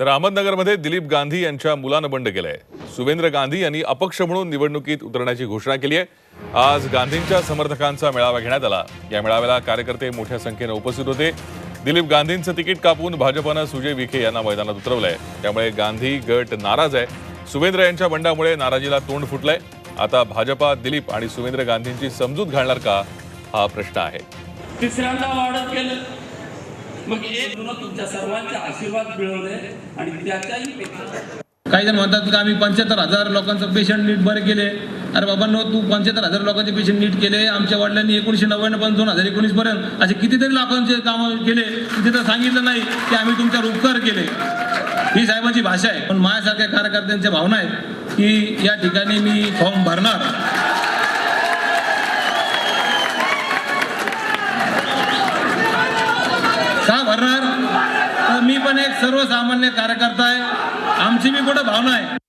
तर अहमदनगरमध्ये दिलीप गांधी यांच्या मुलानं बंड केलंय. सुवेंद्र गांधी यांनी अपक्ष म्हणून निवडणुकीत उतरण्याची घोषणा केली आहे आज गांधींच्या समर्थकांचा मेळावा घेण्यात आला. या मेळाव्याला कार्यकर्ते मोठ्या संख्येनं उपस्थित होते. दिलीप गांधींचं तिकीट कापून भाजपनं सुजय विखे यांना मैदानात उतरवलंय. त्यामुळे गांधी गट नाराज आहे. सुवेंद्र यांच्या बंडामुळे नाराजीला तोंड फुटलंय. आता भाजपा दिलीप आणि सुवेंद्र गांधींची समजूत घालणार का? हा प्रश्न आहे. तिसऱ्यांदा वाढत गेलं. मग एक तुमच्या सर्वांचे आशीर्वाद मिळवले आणि त्याच्याही पेक्षा. काही जण म्हणतात की आम्ही पंच्याहत्तर हजार लोकांचं पेशंट नीट बरे केले. अरे बाबांनो तू पंच्याहत्तर हजार लोकांचे पेशंट नीट केले. आमच्या वडिलांनी एकोणीशे नव्याण्णवपासून दोन हजार एकोणीस पर्यंत असे कितीतरी लोकांचे कामं केले. तिथे तर सांगितलं नाही की आम्ही तुमच्यावर उपकार केले. ही साहेबांची भाषा आहे. पण माझ्यासारख्या कार्यकर्त्यांच्या भावना आहेत की या ठिकाणी मी फॉर्म भरणार. का भरणार? तर मी पण एक सर्वसामान्य कार्यकर्ता आहे. आमची बी कुठं भावना आहे.